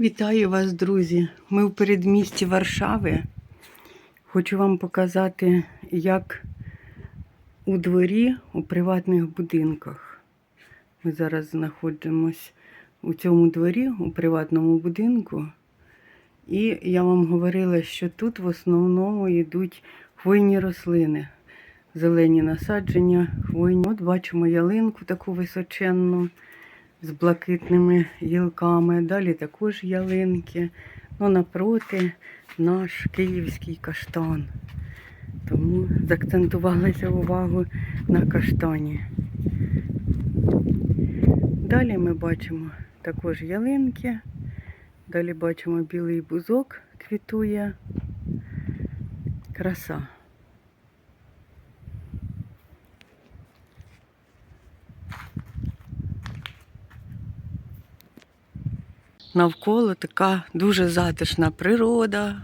Вітаю вас, друзі! Ми в передмісті Варшави. Хочу вам показати, як у дворі у приватних будинках. Ми зараз знаходимося у цьому дворі, у приватному будинку. І я вам говорила, що тут в основному йдуть хвойні рослини, зелені насадження, хвойні. От бачимо ялинку таку височенну з блакитними гілками. Далі також ялинки. Ну, напроти наш київський каштан. Тому заакцентувалася увагу на каштані. Далі ми бачимо також ялинки. Далі бачимо білий бузок квітує. Краса. Навколо така дуже затишна природа.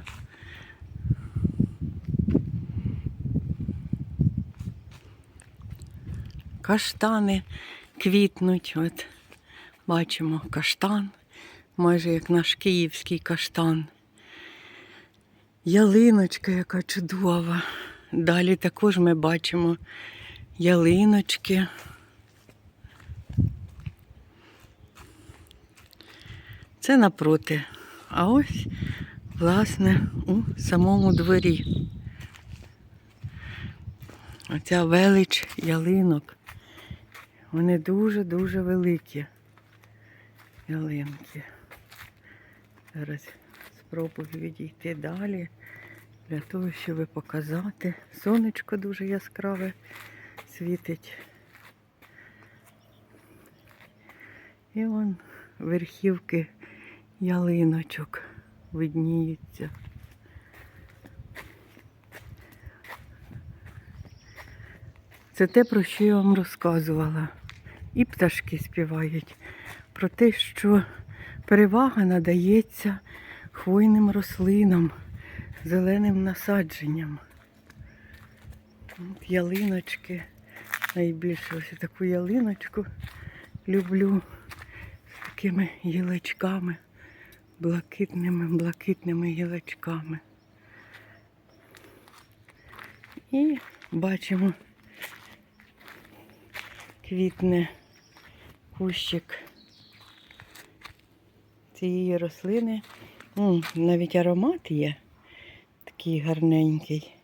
Каштани квітнуть. От бачимо каштан, майже як наш київський каштан. Ялиночка, яка чудова. Далі також ми бачимо ялиночки. Це напроти. А ось, власне, у самому дворі. Оця велич ялинок. Вони дуже-дуже великі ялинки. Зараз спробую відійти далі для того, щоб показати. Сонечко дуже яскраве світить. І вон верхівки ялиночок видніються. Це те, про що я вам розказувала. І пташки співають про те, що перевага надається хвойним рослинам, зеленим насадженням. От ялиночки. Найбільше ось таку ялиночку люблю з такими гілочками, блакитними, блакитними гілочками. І бачимо квітне кущик цієї рослини. М, навіть аромат є такий гарненький.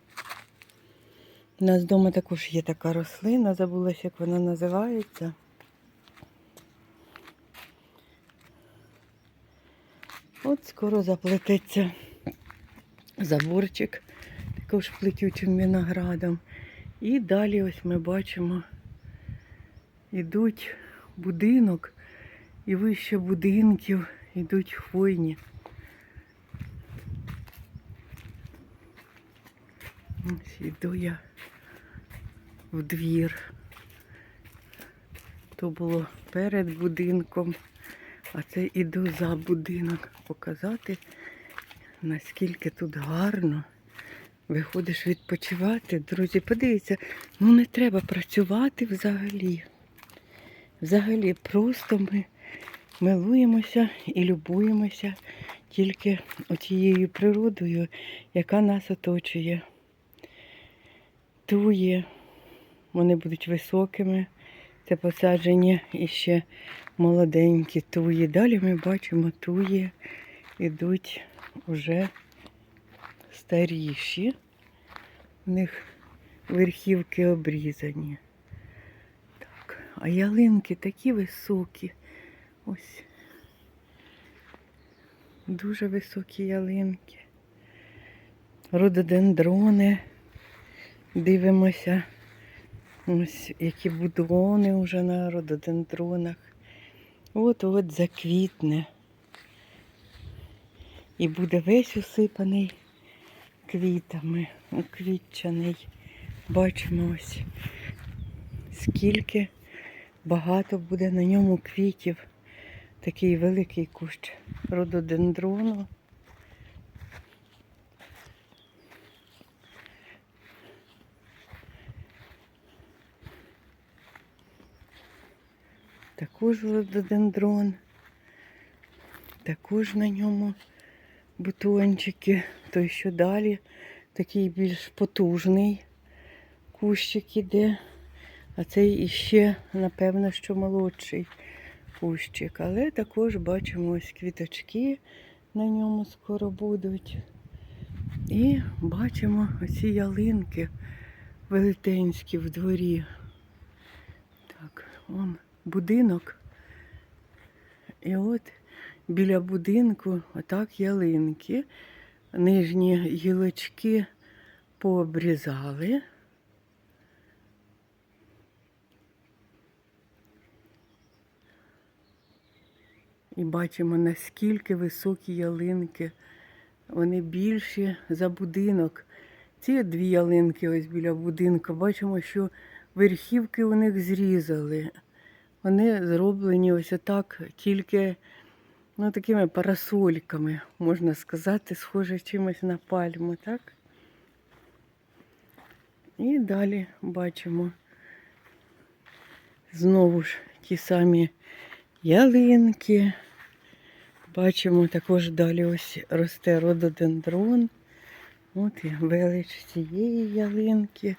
У нас вдома також є така рослина, забулася, як вона називається. От скоро заплететься заборчик також плетючим виноградом. І далі ось ми бачимо, ідуть будинок, і вище будинків йдуть хвойні. Ось іду я в двір. То було перед будинком, а це іду за будинок показати, наскільки тут гарно. Виходиш відпочивати. Друзі, подивіться, ну не треба працювати взагалі. Взагалі, просто ми милуємося і любуємося тільки тією природою, яка нас оточує. Тує, вони будуть високими, це посадження і ще молоденькі туї. Далі ми бачимо туї, ідуть уже старіші. У них верхівки обрізані. Так, а ялинки такі високі. Ось. Дуже високі ялинки. Рододендрони. Дивимося. Ось які будони вже на рододендронах. От-от заквітне. І буде весь усипаний квітами, уквітчений. Бачимо ось, скільки багато буде на ньому квітів. Такий великий кущ рододендрону. Також рододендрон. Також на ньому бутончики. Той, що далі, такий більш потужний кущик іде. А цей іще, напевно, що молодший кущик. Але також бачимо ось квіточки на ньому скоро будуть. І бачимо оці ялинки велетенські в дворі. Так, вон будинок. І от біля будинку отак ялинки. Нижні гілочки пообрізали. І бачимо, наскільки високі ялинки. Вони більші за будинок. Ці дві ялинки ось біля будинку. Бачимо, що верхівки у них зрізали. Вони зроблені ось отак, тільки ну, такими парасольками, можна сказати, схоже чимось на пальму, так? І далі бачимо знову ж ті самі ялинки. Бачимо також далі ось росте рододендрон. От і велич цієї ялинки.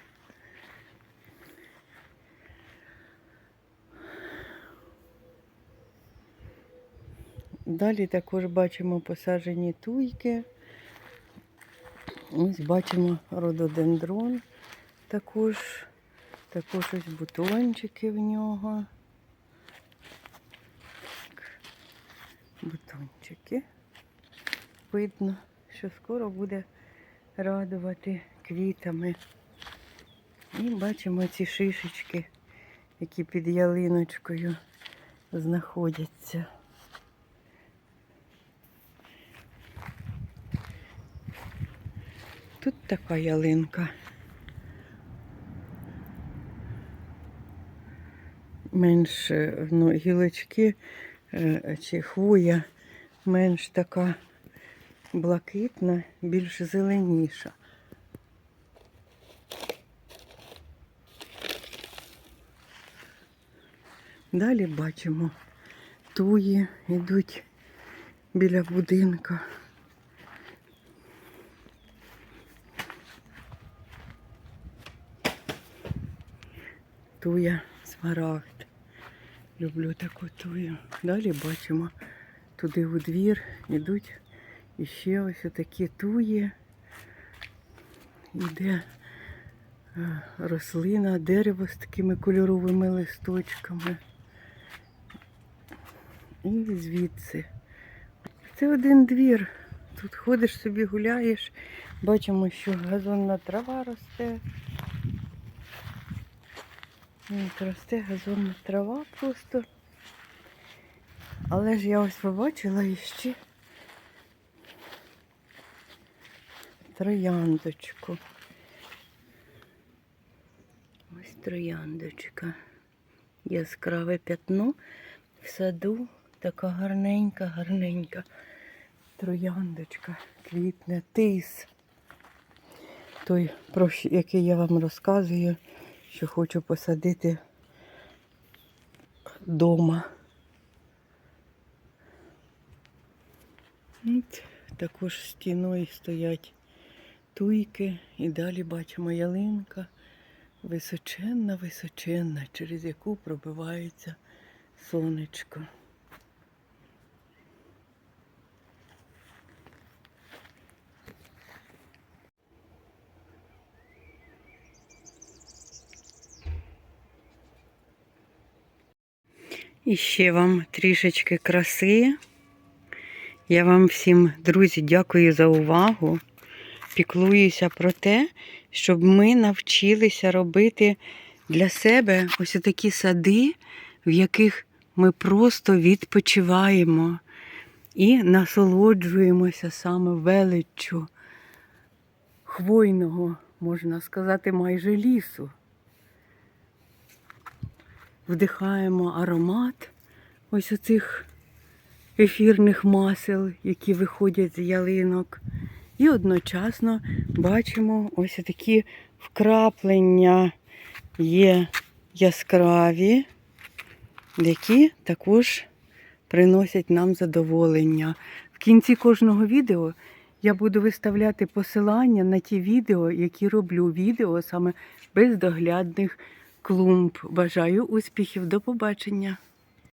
Далі також бачимо посаджені туйки. Ось бачимо рододендрон. Також, також ось бутончики в нього. бутончики. Видно, що скоро буде радувати квітами. І бачимо ці шишечки, які під ялиночкою знаходяться. Тут така ялинка. Менш е, ну, гілочки е, чи хвоя менш така блакитна, більш зеленіша. Далі бачимо, туї йдуть біля будинка. Туя смарагд. Люблю таку тую. Далі бачимо, туди у двір йдуть іще ось такі туї. Іде е, рослина, дерево з такими кольоровими листочками. І звідси. Це один двір. Тут ходиш собі, гуляєш. Бачимо, що газонна трава росте. От росте газонна трава просто. Але ж я ось побачила іще трояндочку. Ось трояндочка. Яскраве п'ятно в саду. Така гарненька, гарненька. Трояндочка, квітне, тис. Той, про який я вам розказую, що хочу посадити вдома. Також стіною стоять туйки і далі бачимо ялинка. Височенна, височенна, через яку пробивається сонечко. І ще вам трішечки краси. Я вам всім, друзі, дякую за увагу. Піклуюся про те, щоб ми навчилися робити для себе ось такі сади, в яких ми просто відпочиваємо і насолоджуємося саме величчю хвойного, можна сказати, майже лісу. Вдихаємо аромат ось оцих ефірних масел, які виходять з ялинок. І одночасно бачимо ось такі вкраплення є яскраві, які також приносять нам задоволення. В кінці кожного відео я буду виставляти посилання на ті відео, які роблю відео саме бездоглядних клумб. Бажаю успіхів, до побачення!